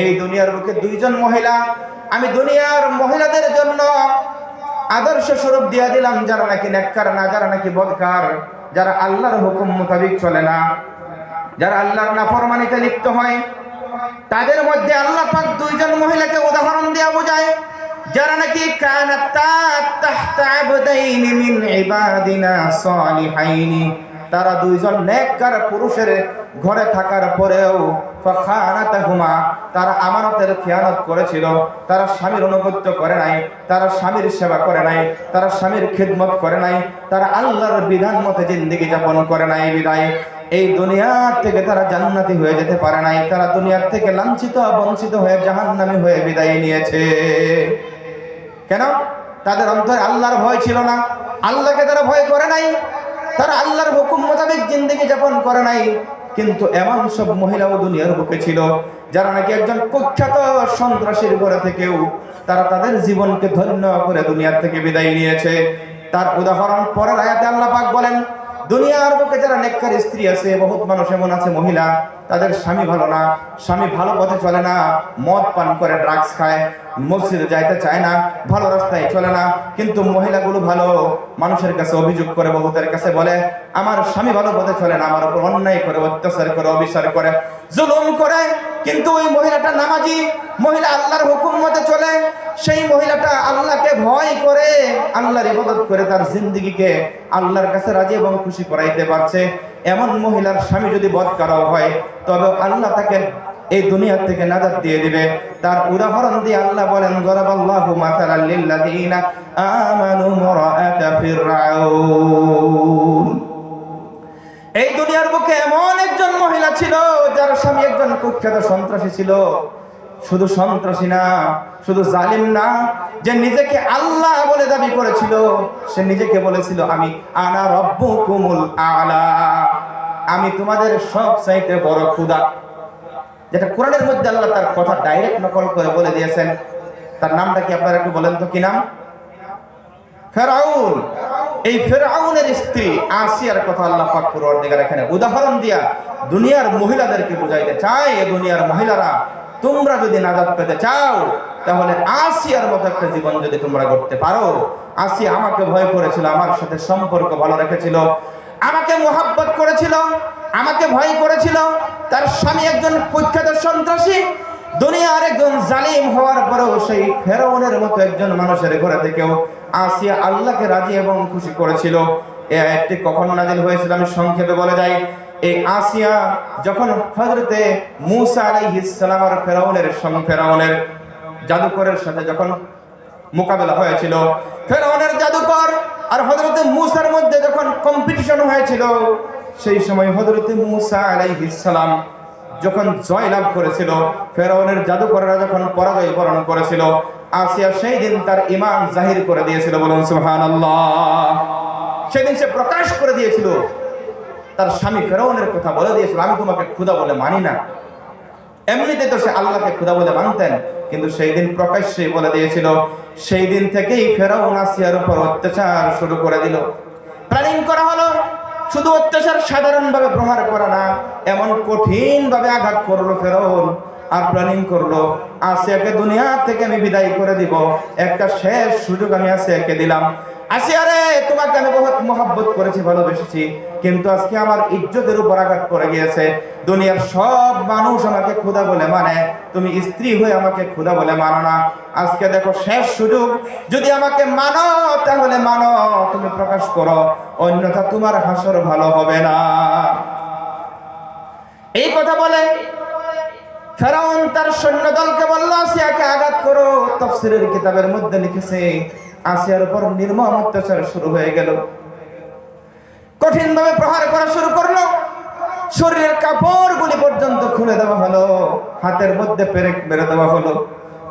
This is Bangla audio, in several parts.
এই দুনিয়ার বুকে দুইজন মহিলা। আমি দুনিয়ার মহিলাদের জন্য আদর্শ স্বরূপ দিয়া দিলাম, যারা নাকি নেককার, না যারা নাকি বদকার, যারা আল্লাহর হুকুম মোতাবিক চলে না। যারা আল্লাহর নাফরমানিতে লিপ্ত হয়, তাদের মধ্যে আল্লাহ পাক দুইজন মহিলাকে উদাহরণ দেওয়া বোঝায়, যারা নাকি তারা দুইজন নেককার পুরুষের ঘরে থাকার পরেও তারা আমানতের খেয়ানত করেছিল, তারা স্বামীর অনুগত্য করে নাই, তারা স্বামীর সেবা করে নাই, তারা স্বামীর খিদমত করে নাই, তারা আল্লাহর বিধান মতে জিন্দিগি যাপন করে নাই বিদায়। এই দুনিয়ার থেকে তারা জান্নাতি হয়ে যেতে পারে নাই, তারা দুনিয়ার থেকে লাঞ্ছিত, বঞ্চিত হয়ে জাহান্নামী হয়ে বিদায় নিয়েছে। কেন? তাদের অন্তরে আল্লাহর ভয় ছিল না। আল্লাহকে তারা ভয় করে নাই। তারা আল্লাহর হুকুম মোতাবেক জিন্দগি যাপন করে নাই। কিন্তু এমন সব মহিলাও দুনিয়ার বুকে ছিল, যারা নাকি একজন কুখ্যাত সন্ত্রাসীর ঘরে থেকেও তারা তাদের জীবনকে ধন্য করে দুনিয়ার থেকে বিদায় নিয়েছে। তার উদাহরণ পরের আয়াতে আল্লাহ পাক বলেন, দুনিয়ার বুকে যারা নেককার স্ত্রী আছে, বহুত মানুষ এমন আছে মহিলা, তাদের স্বামী ভালো না, স্বামী ভালো পথে চলে না, মদ পান করে ড্রাগস খায় মসজিদে যাইতে চায় না, ভালো রাস্তায় চলে না, কিন্তু মহিলাগুলো ভালো, মানুষের কাছে অভিযোগ করে বহুতের কাছে বলে, আমার স্বামী ভালো পথে চলে না, আমার উপর অন্যায় করে, অত্যাচার করে, অবিচার করে, জুলুম করে। কিন্তু ওই মহিলাটা নামাজি, মহিলা আল্লাহর হুকুম মতে চলে, সেই মহিলাটা আল্লাহকে ভয় করে, আল্লাহর ইবাদত করে তার জিন্দগিকে আল্লাহর কাছে রাজি এবং খুশি করাইতে পারছে। এমন মহিলার স্বামী যদি বদকারও হয় তবে আল্লাহ তাকে এই দুনিয়ার থেকে নাজাত দিয়ে দিবে। তার উদাহরণ দিয়ে আল্লাহ বলেন, গরাবাল্লাহু মাসালাল লিল্লাযিনা আমানু মুরাআতা ফিরআউন। এই দুনিয়ার বুকে এমন একজন মহিলা ছিল, যার স্বামী একজন কুখ্যাত সন্ত্রাসী ছিল। শুধু সন্ত্রাসী না, শুধু জালিম না, যে নিজেকে আল্লাহ বলে দাবি করেছিল। সে নিজেকে বলেছিল, আমি, আনা রব্বুকুমুল আলা। আমি তোমাদের সব চাইতে বড় খুদা যেটা কোরআনের মধ্যে আল্লাহ তার কথা ডাইরেক্ট নকল করে বলে দিয়েছেন, তার নামটা কি আপনারা একটু বলেন তো কি নাম? ফেরাউন। এই ফেরাউনের স্ত্রী আসিয়ার কথা আল্লাহ পাক পূর্বদিগার এখানে উদাহরণ দিয়া দুনিয়ার মহিলাদেরকে বুঝাইতে চায়, এ দুনিয়ার মহিলারা, তোমরা যদি নাজাত পেতে চাও, তাহলে আসিয়ার মতো একটা জীবন যদি তোমরা করতে পারো। আসিয়া আমাকে ভয় করেছিল, আমার সাথে সম্পর্ক ভালো রেখেছিল। আমাকে মোহাব্বত করেছিল, আমাকে ভয় করেছিল। তার স্বামী একজন কুখ্যাত সন্ত্রাসী, দুনিয়ার একজন জালিম হওয়ার পরেও সেই ফেরাউনের মতো একজন মানুষের ঘরে থেকেও আসিয়া আল্লাহকে রাজি এবং খুশি করেছিল। এই আয়াতটি কখন নাজিল হয়েছিল আমি সংক্ষেপে বলে যাই। এই আসিয়া যখন হজরতে মুসা আলাইহিস সালাম আর ফেরাউনের সঙ্গে ফেরাউনের জাদুকরের সাথে যখন মোকাবেলা হয়েছিল। ফেরাউনের জাদুকর আর হজরতে মুসার মধ্যে যখন কম্পিটিশন হয়েছিল, সেই সময় হজরতে মুসা সালাম যখন জয় লাভ করেছিল, ফেরাউনের জাদুকররা যখন পরাজয় বরণ করেছিল, আসিয়া সেই দিন তার ইমান জাহির করে দিয়েছিল বলুন সুবহানাল্লাহ। সেদিন সে প্রকাশ করে দিয়েছিল, তার স্বামী ফেরাউনের কথা বলে দিয়েছিল, আমি তোমাকে ক্ষুদা বলে মানি না। এমনিতে তো সে আল্লাহকে খুদা বলে মানতেন, কিন্তু সেই দিন প্রকাশ্যে বলে দিয়েছিল, সেই দিন থেকেই ফেরাউন আসিয়ার উপর অত্যাচার শুরু করে দিল। প্ল্যানিং করা হলো, শুধু অত্যাচার সাধারণভাবে প্রহার করা না, এমন কঠিন ভাবে আঘাত করল ফেরাউন, আর প্ল্যানিং করল, আসিয়াকে দুনিয়া থেকে আমি বিদায় করে দিব, একটা শেষ সুযোগ আমি আসিয়াকে দিলাম। আসিয়া রে তোমাকে আমি বহুত মোহাব্বত করেছি, ভালোবেসেছি। কিন্তু আজকে আমার ইজ্জতের উপর আঘাত করে গিয়েছে। দুনিয়ার সব মানুষ আমাকে বলে মানে। তুমি স্ত্রী হয়ে আমাকে বলে মানো না। আজকে দেখো শেষ সুযোগ। যদি আমাকে মানো, তাহলে মানো, তুমি প্রকাশ করো। অন্যথা তোমার হাসর ভালো হবে না। এই কথা বলে ফেরাউন তার সৈন্য দলকে বলল, আসিয়াকে আঘাত করো। তফসিরের কিতাবের মধ্যে লিখেছে আসিয়ার উপর নির্মম অত্যাচার শুরু হয়ে গেল। কঠিন ভাবে প্রহার করা শুরু করল। শরীরের কাপড়গুলি পর্যন্ত খুলে দেওয়া হলো। হাতের মধ্যে পেরেক বেড়ে দেওয়া হলো।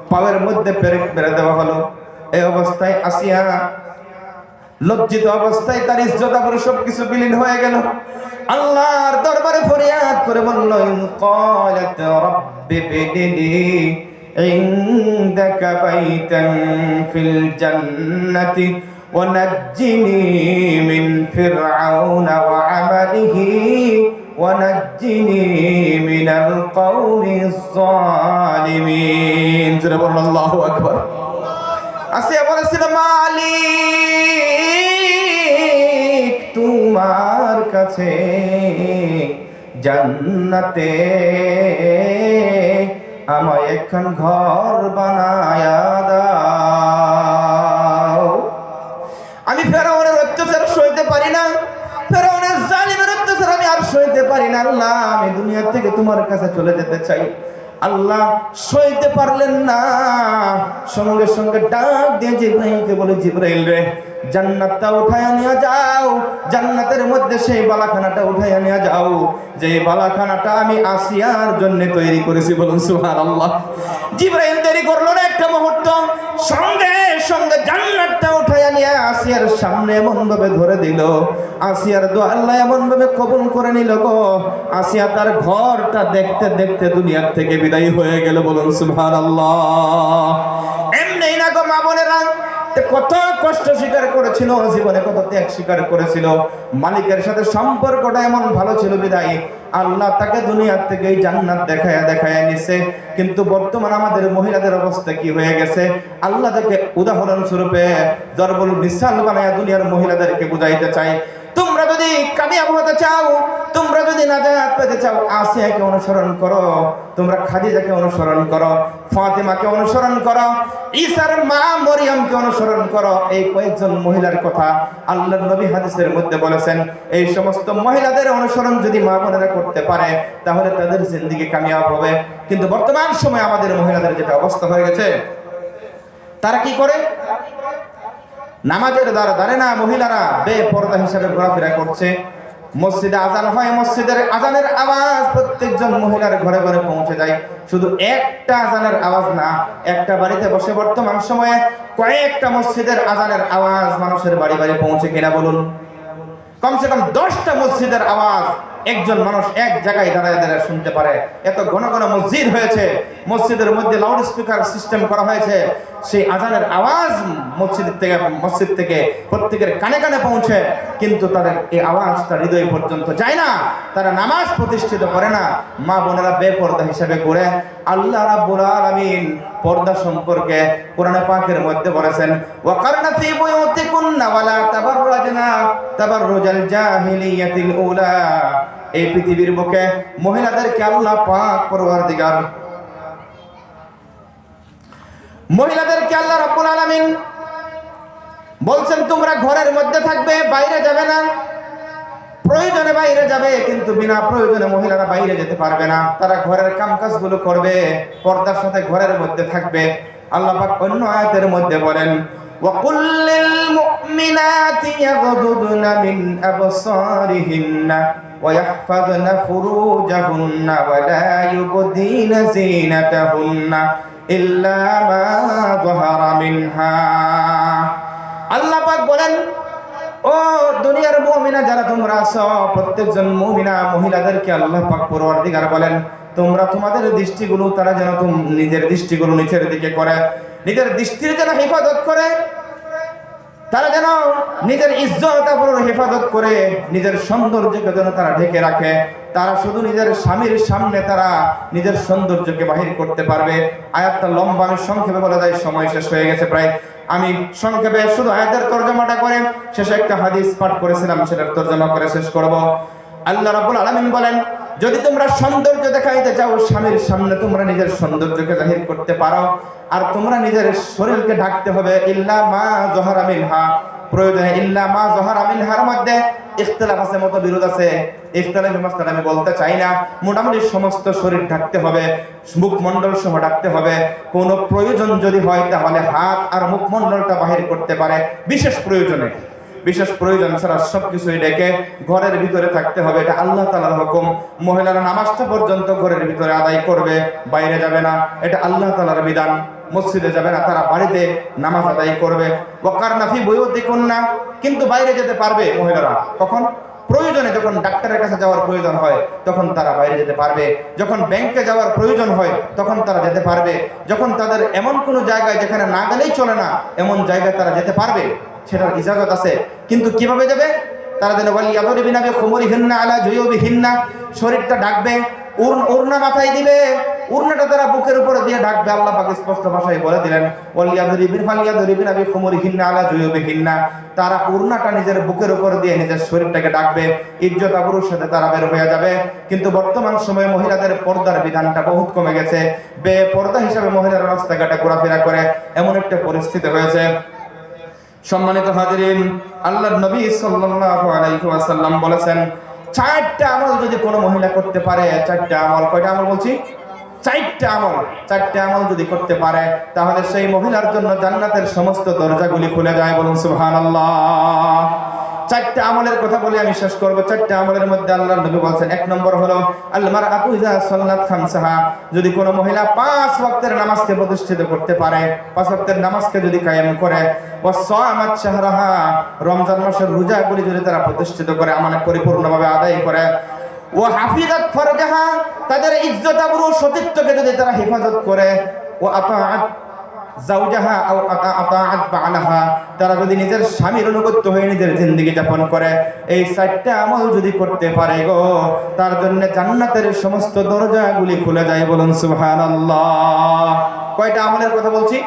পায়ের মধ্যে পেরেক বেড়ে দেওয়া হলো। এই অবস্থায় আসিয়া লজ্জিত অবস্থায় তার ইজ্জত আবার সবকিছু বিলীন হয়ে গেল। আল্লাহর দরবারে ফরিয়াদ করে বলল, ইন ক্বালাত রাব্বি বিদিনি ইনদাকা বাইতান ফিল জান্নাতি ونجني من فرعون وعمله ونجني من القوم الظالمين জোরে বলুন আল্লাহু আকবার আসিয়া বলেছিল মালিক তোমার কাছে জান্নাতে আমায় একখান ঘর বানায়া দাও। আমি ফেরাউনের অত্যাচার সইতে পারি না, ফেরাউনের জালিমের অত্যাচার আমি আর সইতে পারি না। আল্লাহ, আমি দুনিয়া থেকে তোমার কাছে চলে যেতে চাই। আল্লাহ, সইতে পারলেন না। সঙ্গে সঙ্গে ডাক দিয়ে জিব্রাহিমকে বলে, জিব্রাইল রে জান্নাতটা উঠায় নিয়ে যাও। জান্নাতের মধ্যে সেই বালাখানাটা উঠায় নিয়ে যাও। যে বালাখানাটা আমি আসিয়ার জন্য তৈরি করেছি বলুন সুবহানাল্লাহ। জিব্রাইল তৈরি করল না একটা মুহূর্ত। সঙ্গে সঙ্গে জান্নাতটা উঠায় নিয়ে আসিয়ার সামনে এমন ভাবে ধরে দিল। আসিয়ার দোয়া আল্লাহ এমন ভাবে কবুল করে নিল গো। আসিয়া তার ঘরটা দেখতে দেখতে দুনিয়ার থেকে বিদায় হয়ে গেল বলুন সুহার সুবহানাল্লাহ। এমনি না গো মা বোনেরা কত কষ্ট স্বীকার করেছিল জীবনে কত ত্যাগ স্বীকার করেছিল। মালিকের সাথে সম্পর্কটা এমন ভালো ছিল বিদায়। আল্লাহ তাকে দুনিয়ার থেকে এই জান্নাত দেখায়া দেখায়া নিছে। কিন্তু বর্তমান আমাদের মহিলাদের অবস্থা কি হয়ে গেছে? আল্লাহ তাকে উদাহরণ স্বরূপে দরবল মিসাল বানায় দুনিয়ার মহিলাদেরকে বুঝাইতে চাই। তোমরা যদি কামিয়াব হতে চাও, তোমরা যদি নাজাত পেতে চাও, আসিয়াকে অনুসরণ করো, তোমরা খাদিজাকে অনুসরণ করো, ফাতেমাকে অনুসরণ করো, ঈসার মা মরিয়মকে অনুসরণ করো, এই কয়েকজন মহিলার কথা আল্লাহর নবী হাদিসের মধ্যে বলেছেন, এই সমস্ত মহিলাদের অনুসরণ যদি মা বোনেরা করতে পারে, তাহলে তাদের জিন্দিগি কামিয়াব হবে। কিন্তু বর্তমান সময়ে আমাদের মহিলাদের যেটা অবস্থা হয়ে গেছে, তারা কি করে? নামাজের দ্বারা দাঁড়ে না, মহিলারা বেপরদা হিসাবে ঘোরাফেরা করছে। মসজিদে আজান হয়, মসজিদের আজানের আওয়াজ প্রত্যেকজন মহিলার ঘরে ঘরে পৌঁছে যায়। শুধু একটা আজানের আওয়াজ না, একটা বাড়িতে বসে বর্তমান সময়ে কয়েকটা মসজিদের আজানের আওয়াজ মানুষের বাড়ি বাড়ি পৌঁছে কিনা বলুন। কমসে কম দশটা মসজিদের আওয়াজ একজন মানুষ এক জায়গায় দাঁড়ায় দাঁড়ায় শুনতে পারে। এত ঘন ঘন মসজিদ হয়েছে। মসজিদের মধ্যে লাউড স্পিকার সিস্টেম করা হয়েছে। সেই আজানের আওয়াজ মসজিদ থেকে মসজিদ থেকে প্রত্যেকের কানে কানে পৌঁছে। কিন্তু তাদের এই আওয়াজটা হৃদয় পর্যন্ত যায় না। তারা নামাজ প্রতিষ্ঠিত করে না। মা বোনেরা বেপর্দা হিসেবে করে আল্লাহ রাব্বুল আলামিন পর্দা সম্পর্কে কোরআনে পাকের মধ্যে বলেছেন, ওয়াকারনা ফি বুয়ুতিকুন্না ওয়ালা জাহিলিয়াতিল এই পৃথিবীর বুকে মহিলাদেরকে আল্লাহ পাক পরওয়ারদিগার মহিলাদেরকে আল্লাহ রাব্বুল আলামিন বলছেন তোমরা ঘরের মধ্যে থাকবে বাইরে যাবে না প্রয়োজনে বাইরে যাবে কিন্তু বিনা প্রয়োজনে মহিলারা বাইরে যেতে পারবে না তারা ঘরের কামকাজগুলো করবে পর্দার সাথে ঘরের মধ্যে থাকবে আল্লাহ পাক অন্য আয়াতের মধ্যে বলেন وقل للمؤمنات يغضضن من أبصارهن ويحفظن فروجهن ولا يبدين زينتهن إلا ما ظهر منها আল্লাহ পাক বলেন ও দুনিয়ার মুমিনা যারা তোমরা আছো প্রত্যেকজন মুমিনা মহিলাদেরকে আল্লাহ পাক পরওয়ারদিগার বলেন তোমরা তোমাদের দৃষ্টিগুলো তারা যেন তুম- নিজের দৃষ্টিগুলো নিচের দিকে করে নিজের দৃষ্টির যেন হেফাজত করে তারা যেন নিজের ইজ্জত আবরুর হেফাজত করে নিজের সৌন্দর্যকে যেন তারা ঢেকে রাখে। তারা শুধু নিজের স্বামীর সামনে তারা নিজের সৌন্দর্যকে বাহির করতে পারবে। আয়াতটা লম্বা, আমি সংক্ষেপে বলে যায় সময় শেষ হয়ে গেছে প্রায়। আমি সংক্ষেপে শুধু আয়াতের তর্জমাটা করে, শেষে একটা হাদিস পাঠ করেছিলাম, সেটার তর্জমা করে শেষ করব। আল্লাহ রাবুল আলামিন বলেন যদি তোমরা সৌন্দর্য দেখাইতে চাও স্বামীর সামনে তোমরা নিজের সৌন্দর্যকে জাহির করতে পারো। আর তোমরা নিজের শরীরকে ঢাকতে হবে, ইল্লা মা জহরা মিনহা। প্রয়োজনে, ইল্লা মা জহরা মিনহার মধ্যে ইখতিলাফ আছে মত বিরোধ আছে। ইখতিলাফের মাসলা আমি বলতে চাই না। মোটামুটি সমস্ত শরীর ঢাকতে হবে মুখমণ্ডল সহ ঢাকতে হবে। কোনো প্রয়োজন যদি হয়, তাহলে হাত আর মুখমণ্ডলটা বাহির করতে পারে, বিশেষ প্রয়োজনে। বিশেষ প্রয়োজন ছাড়া সবকিছুই ডেকে ঘরের ভিতরে থাকতে হবে। এটা আল্লাহ তালার হুকুম। মহিলারা নামাজটা পর্যন্ত ঘরের ভিতরে আদায় করবে, বাইরে যাবে না। এটা আল্লাহ তালার বিধান। মসজিদে যাবে না, তারা বাড়িতে নামাজ আদায় করবে। ওকার নাফি বইও দেখুন না কিন্তু বাইরে যেতে পারবে মহিলারা। কখন? প্রয়োজনে যখন ডাক্তারের কাছে যাওয়ার প্রয়োজন হয়, তখন তারা বাইরে যেতে পারবে। যখন ব্যাংকে যাওয়ার প্রয়োজন হয়, তখন তারা যেতে পারবে। যখন তাদের এমন কোনো জায়গায় যেখানে না গেলেই চলে না, এমন জায়গায় তারা যেতে পারবে, সেটার ইজাজত আছে। কিন্তু কীভাবে যাবে? তারা যেন বলি ইয়াদরিবিনা বিখুমুরিহিন্না আলা জুয়ুবিহিন্না। শরীরটা ডাকবে উর- উড়না মাথায় দিবে। উড়নাটা তারা বুকের উপরে দিয়ে ডাকবে আল্লাহ পাক স্পষ্ট ভাষায় বলে দিলেন ওয়ালিয়াদরিবিন ফালিয়াদরিবিনা বিখুমুরিহিন্না আলা জুয়ুবিহিন্না। তারা উড়নাটা নিজের বুকের উপর দিয়ে নিজের শরীরটাকে ডাকবে ইজ্জত আবরুর সাথে তারা বের হয়ে যাবে। কিন্তু বর্তমান সময়ে মহিলাদের পর্দার বিধানটা বহুত কমে গেছে। বে পর্দা হিসাবে মহিলারা রাস্তাঘাটে ঘোরাফেরা করে, এমন একটা পরিস্থিতি হয়েছে। সম্মানিত হাজিরিন, আল্লাহর নবী সাল্লাল্লাহু আলাইহি ওয়াসাল্লাম বলেছেন, চারটা আমল যদি কোনো মহিলা করতে পারে, চারটা আমল, কয়টা আমল বলছি? চারটা আমল চারটা আমল যদি করতে পারে, তাহলে সেই মহিলার জন্য জান্নাতের সমস্ত দরজাগুলি খুলে যায় বলুন সুবহানাল্লাহ। চারটা আমলের কথা বলে আমি শেষ করব। চারটা আমলের মধ্যে আল্লাহর নবী বলছেন, এক নম্বর হলো আল মারআতু ইযা সাল্লাত খামসাহা। যদি কোনো মহিলা পাঁচ ওয়াক্তের নামাজকে প্রতিষ্ঠিত করতে পারে, পাঁচ ওয়াক্তের নামাজকে যদি কায়েম করে ওয়া সামাত শাহরাহা, রমজান মাসের রোজাগুলি যদি তারা প্রতিষ্ঠিত করে আমানত পরিপূর্ণভাবে আদায় করে ও হাফিজাত ফরজাহা, তাদের ইজ্জত আবরু সতীত্বকে যদি তারা হেফাজত করে ও আতাআত জাউজাহা আও আতা- আতাআত বালাহা তারা যদি নিজের স্বামীর অনুগত্য হয়ে নিজের জিন্দগি যাপন করে, এই চারটা আমল যদি করতে পারে গো, তার জন্য জান্নাতের সমস্ত দরজাগুলি খুলে যায় বলুন সুবহানাল্লাহ। কয়টা আমলের কথা বলছি?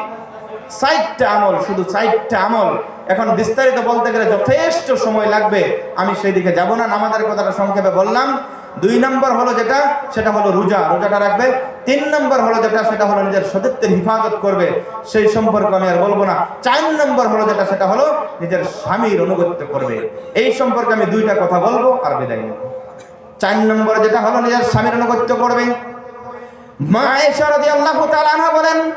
চারটা আমল, শুধু চারটা আমল। এখন বিস্তারিত বলতে গেলে যথেষ্ট সময় লাগবে। আমি সেই দিকে যাব না, নামাজের কথাটা সংক্ষেপে বললাম। দুই নম্বর হলো যেটা, সেটা হলো রোজা। রোজাটা রাখবে। তিন নম্বর হলো যেটা, সেটা হলো নিজের সতীত্বের হিফাজত করবে। সেই সম্পর্কে আমি আর বলব না। চার নম্বর হলো যেটা, সেটা হলো নিজের স্বামীর অনুগত্য করবে। এই সম্পর্কে আমি দুইটা কথা বলব আর বিদায় নেব। চার নম্বর যেটা হলো নিজের স্বামীর অনুগত্য করবে। মা রাদিয়াল্লাহু তাআলা আনহা বলেন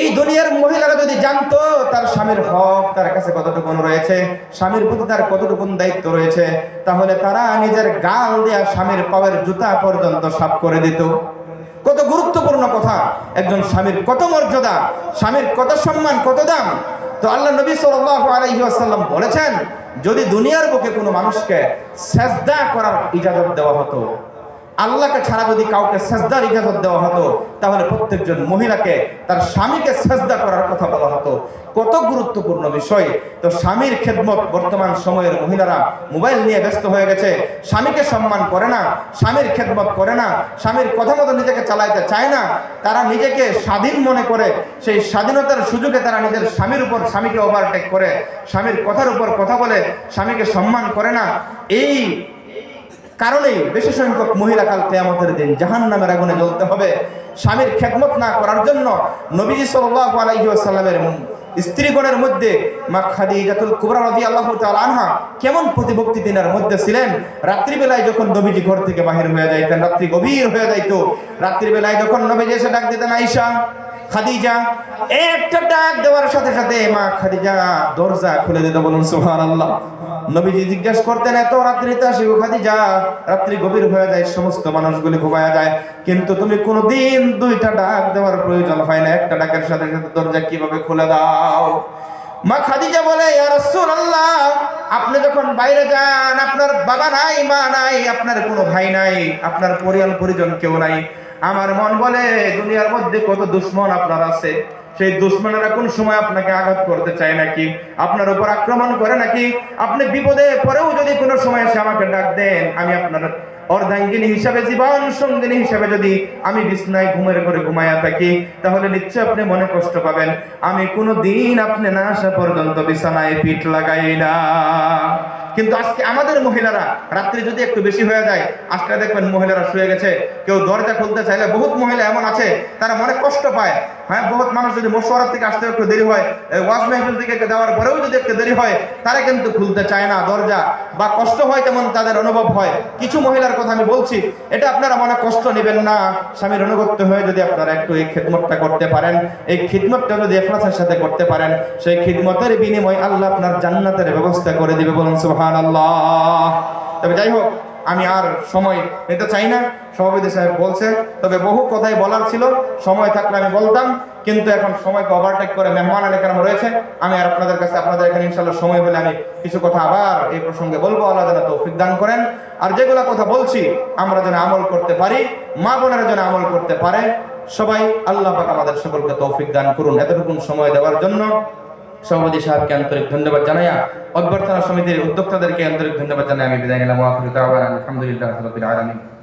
এই দুনিয়ার মহিলারা যদি জানতো তার স্বামীর হক, তার কাছে কতটুকু রয়েছে, স্বামীর প্রতি তার কতটুকু দায়িত্ব রয়েছে, তাহলে তারা নিজের গাল দেয়া স্বামীর পায়ের জুতা পর্যন্ত সাফ করে দিত। কত গুরুত্বপূর্ণ কথা। একজন স্বামীর কত মর্যাদা, স্বামীর কত সম্মান, কত দাম। তো আল্লাহ নবী ওয়াসাল্লাম বলেছেন, যদি দুনিয়ার বুকে কোনো মানুষকে সেজদা করার ইজাজত দেওয়া হতো আল্লাহকে ছাড়া যদি কাউকে সেজদার ইজাজত দেওয়া হতো, তাহলে প্রত্যেকজন মহিলাকে তার স্বামীকে সেজদা করার কথা বলা হতো। কত গুরুত্বপূর্ণ বিষয়। তো স্বামীর খেদমত বর্তমান সময়ের মহিলারা মোবাইল নিয়ে ব্যস্ত হয়ে গেছে। স্বামীকে সম্মান করে না, স্বামীর খেদমত করে না, স্বামীর কথা মতো নিজেকে চালাইতে চায় না। তারা নিজেকে স্বাধীন মনে করে, সেই স্বাধীনতার সুযোগে তারা নিজের স্বামীর উপর স্বামীকে ওভারটেক করে, স্বামীর কথার উপর কথা বলে, স্বামীকে সম্মান করে না। এই কারণেই বেশি সংখ্যক মহিলা কাল কেয়ামতের দিন জাহান নামের আগুনে জ্বলতে হবে। স্বামীর খেদমত না করার জন্য নবীজি ওয়াসাল্লামের স্ত্রীগণের মধ্যে মা খাদিজাতুল কুবরা রাদিয়াল্লাহু তাআলা আনহা কেমন প্রতিভক্তি দিনের মধ্যে ছিলেন? রাত্রিবেলায় যখন নবীজি ঘর থেকে বাহির হয়ে যাইতেন, রাত্রি গভীর হয়ে যাইতো। রাত্রিবেলায় যখন নবীজি এসে ডাক দিতেন, আয়েশা খাদিজা, একটা ডাক দেওয়ার সাথে সাথে মা খাদিজা দরজা খুলে দিতে বলুন সুবহানাল্লাহ। নবীজি জিজ্ঞেস করতেন, এত রাত্রিতে আসি খাদিজা? রাত্রি গভীর হয়ে যায়, সমস্ত মানুষগুলি ঘুমায়া যায়। কিন্তু তুমি কোনোদিন দুইটা ডাক দেওয়ার প্রয়োজন হয় না, একটা ডাকের সাথে সাথে দরজা কীভাবে খুলে দাও? মা খাদিজা বলে রাসূলুল্লাহ, আপনি যখন বাইরে যান, আপনার বাবা নাই, মা নাই, আপনার কোনো ভাই নাই, আপনার পরিয়াল পরিজন কেউ নাই। আমার মন বলে, দুনিয়ার মধ্যে কত দুশ্মন আপনার আছে? সেই দুশ্মনেরা কোন সময় আপনাকে আঘাত করতে চায় নাকি? আপনার উপর আক্রমণ করে নাকি? আপনি বিপদে পরেও যদি কোনো সময় এসে আমাকে ডাক দেন, আমি আপনার অর্ধাঙ্গিনী হিসাবে, জীবন সঙ্গিনী হিসাবে যদি আমি বিছনায় ঘুমের করে ঘুমাইয়া থাকি, তাহলে নিশ্চয় আপনি মনে কষ্ট পাবেন। আমি কোনো দিন আপনি না আসা পর্যন্ত বিছানায় পিঠ লাগাই না। কিন্তু আজকে আমাদের মহিলারা রাত্রি যদি একটু বেশি হয়ে যায়, আজকে দেখবেন মহিলারা শুয়ে গেছে। কেউ দরজা খুলতে চাইলে বহুত মহিলা এমন আছে, তারা মনে কষ্ট পায়। হ্যাঁ বহুত মানুষ যদি মশওয়ারা থেকে আসতে একটু দেরি হয় ওয়াজ মেহফিল থেকে দেওয়ার পরেও যদি একটু দেরি হয়, তারা কিন্তু খুলতে চায় না দরজা বা কষ্ট হয় তেমন তাদের অনুভব হয়। কিছু মহিলার কথা আমি বলছি, এটা আপনারা মনে কষ্ট নেবেন না। স্বামীর অনুগত্য হয়ে যদি আপনারা একটু এই খিদমতটা করতে পারেন, এই খিদমতটা যদি এখলাসের সাথে করতে পারেন, সেই খিদমতের বিনিময় আল্লাহ আপনার জান্নাতের ব্যবস্থা করে দিবে বলুন, সুবহানাল্লাহ। তবে যাই হোক আমি আর সময় নিতে চাই না, সভাপতি সাহেব বলছে, তবে বহু কথাই বলার ছিল, সময় থাকলে আমি বলতাম, কিন্তু এখন সময়কে ওভারটেক করে মেহমান এখানে রয়েছে। আমি আর আপনাদের কাছে আপনাদের এখানে ইনশাল্লাহ সময় হলে আমি কিছু কথা আবার এই প্রসঙ্গে বলব, আল্লাহ যেন তৌফিক দান করেন। আর যেগুলো কথা বলছি, আমরা যেন আমল করতে পারি, মা বোনেরা যেন আমল করতে পারে, সবাই আল্লাহ পাক আমাদের সকলকে তৌফিক দান করুন। এতটুকুন সময় দেওয়ার জন্য সভাপতি সাহেবকে আন্তরিক ধন্যবাদ জানাইয়া অভ্যর্থনা সমিতির উদ্যোক্তাদেরকে আন্তরিক ধন্যবাদ জানাই আমি বিদায় নিলাম। আলহামদুলিল্লাহ